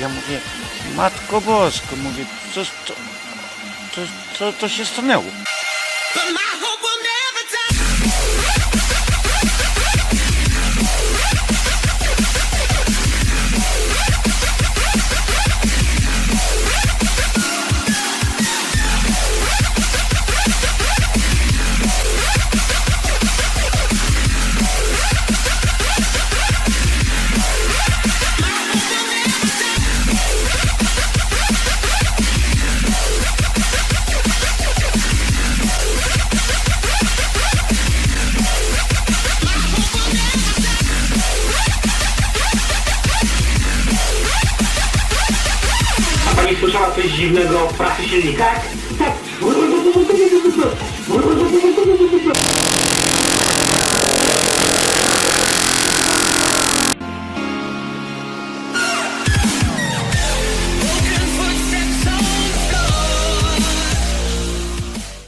Ja mówię, Matko Bosko, mówię, co, co, co, co, się stanęło? usłyszała coś dziwnego w pracy silnika. Tak. tak.